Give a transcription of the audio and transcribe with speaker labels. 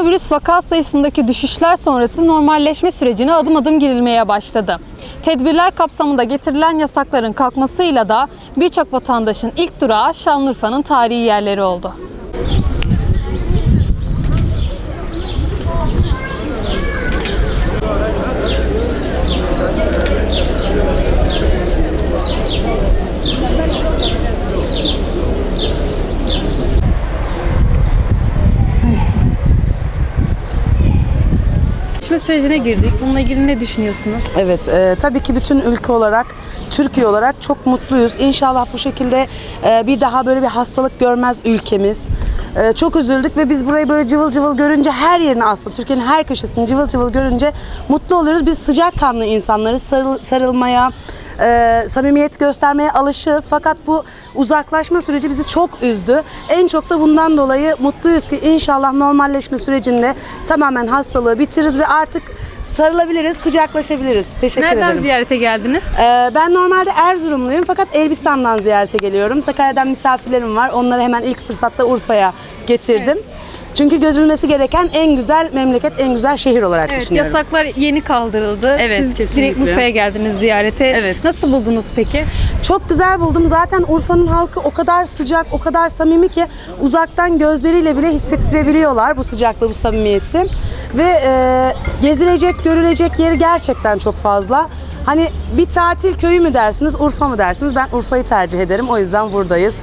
Speaker 1: Koronavirüs vaka sayısındaki düşüşler sonrası normalleşme sürecine adım adım girilmeye başladı. Tedbirler kapsamında getirilen yasakların kalkmasıyla da birçok vatandaşın ilk durağı Şanlıurfa'nın tarihi yerleri oldu. Seçme sürecine girdik. Bununla ilgili ne düşünüyorsunuz?
Speaker 2: Evet, e, tabii ki bütün ülke olarak, Türkiye olarak çok mutluyuz. İnşallah bu şekilde e, bir daha böyle bir hastalık görmez ülkemiz. E, çok üzüldük ve biz burayı böyle cıvıl cıvıl görünce her yerini aslında Türkiye'nin her köşesini cıvıl cıvıl görünce mutlu oluyoruz. Biz sıcakkanlı insanlarız, sarıl- sarılmaya, e, samimiyet göstermeye alışığız. Fakat bu uzaklaşma süreci bizi çok üzdü. En çok da bundan dolayı mutluyuz ki inşallah normalleşme sürecinde tamamen hastalığı bitiririz ve artık sarılabiliriz, kucaklaşabiliriz. Teşekkür
Speaker 1: Nereden
Speaker 2: ederim.
Speaker 1: ziyarete geldiniz?
Speaker 2: Ee, ben normalde Erzurumluyum fakat Elbistan'dan ziyarete geliyorum. Sakarya'dan misafirlerim var. Onları hemen ilk fırsatta Urfa'ya getirdim. Çünkü görülmesi gereken en güzel memleket, en güzel şehir olarak
Speaker 1: Evet,
Speaker 2: düşünüyorum.
Speaker 1: yasaklar yeni kaldırıldı.
Speaker 2: Evet,
Speaker 1: Siz
Speaker 2: kesinlikle.
Speaker 1: direkt Urfa'ya geldiniz ziyarete.
Speaker 2: Evet.
Speaker 1: Nasıl buldunuz peki?
Speaker 2: Çok güzel buldum. Zaten Urfa'nın halkı o kadar sıcak, o kadar samimi ki uzaktan gözleriyle bile hissettirebiliyorlar bu sıcaklığı, bu samimiyeti. Ve e, gezilecek, görülecek yeri gerçekten çok fazla. Hani bir tatil köyü mü dersiniz, Urfa mı dersiniz? Ben Urfa'yı tercih ederim. O yüzden buradayız.